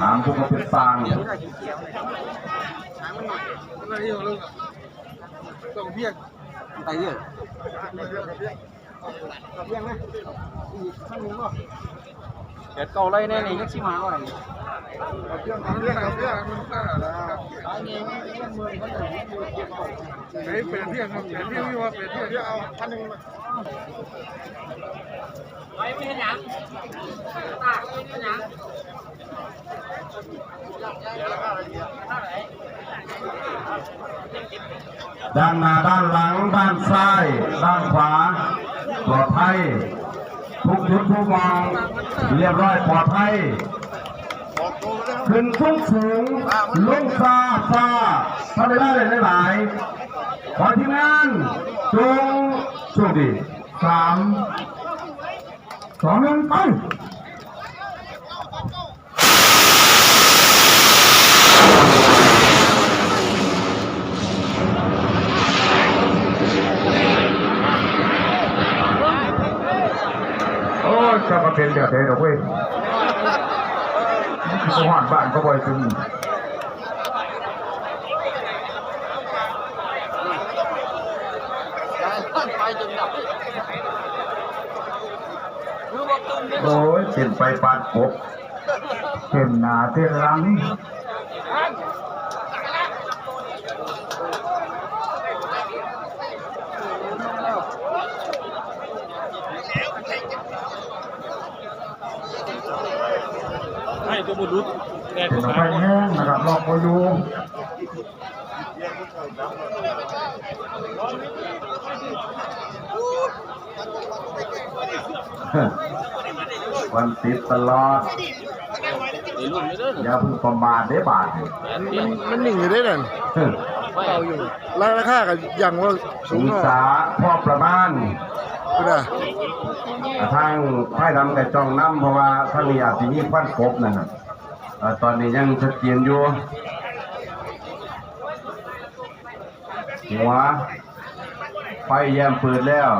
ถามพวกเขาเป็นสร้างต้องเพียงไปเรื่อยเพียงนะอีกข้างนึงก็เด็ดเก่าไรแน่นี่ยังชิมาก่อนเพียงเพียงเพียงมันก็ไหนเปลี่ยนเพียงครับเปลี่ยนเพียงที่ว่าเปลี่ยนเพียงที่เอาพันหนึ่งมาด้านหน้าด้านหลังด้านซ้ายด้านขวาปลอดภัยทุกจุดทุกมองเรียบร้อยปลอดภัยขึ้นสูงสูงลงซาซาทำได้ได้หลาย ขอที่งานจงโชคดีสามสองหนึ่งไปโอ้ยจะมาเป็นเดือดเลยหรอเว้ยเขาหอดบ้านเขาบ่อยจริง ไปจนดับคือบอกตุ้มเนี่ยโอ้ยเส้นไฟปาดกบเส้นหนาเส้นหลังให้ตัวบุรุษแต่เป็นตัวไฟสาวแห้งนะครับรอบพออ วันติดตลอดไอ้รุ่นไม่เด้ออย่าเพิ่งประมาทได้บาทมันมันหนิ่งอยู่ได้เลยไม่เราอยู่ราคากับอย่างว่าสูสูงงเนาะสาพ่อประมาณคือนะทางไพ่ดำกับจองน้ำเพราะว่าทางนี้อาจจะมีควันกบนั่นน่ะเอ่อตอนนี้ยังชัดเจนอยู่หัวไฟแยมเปิดแล้ว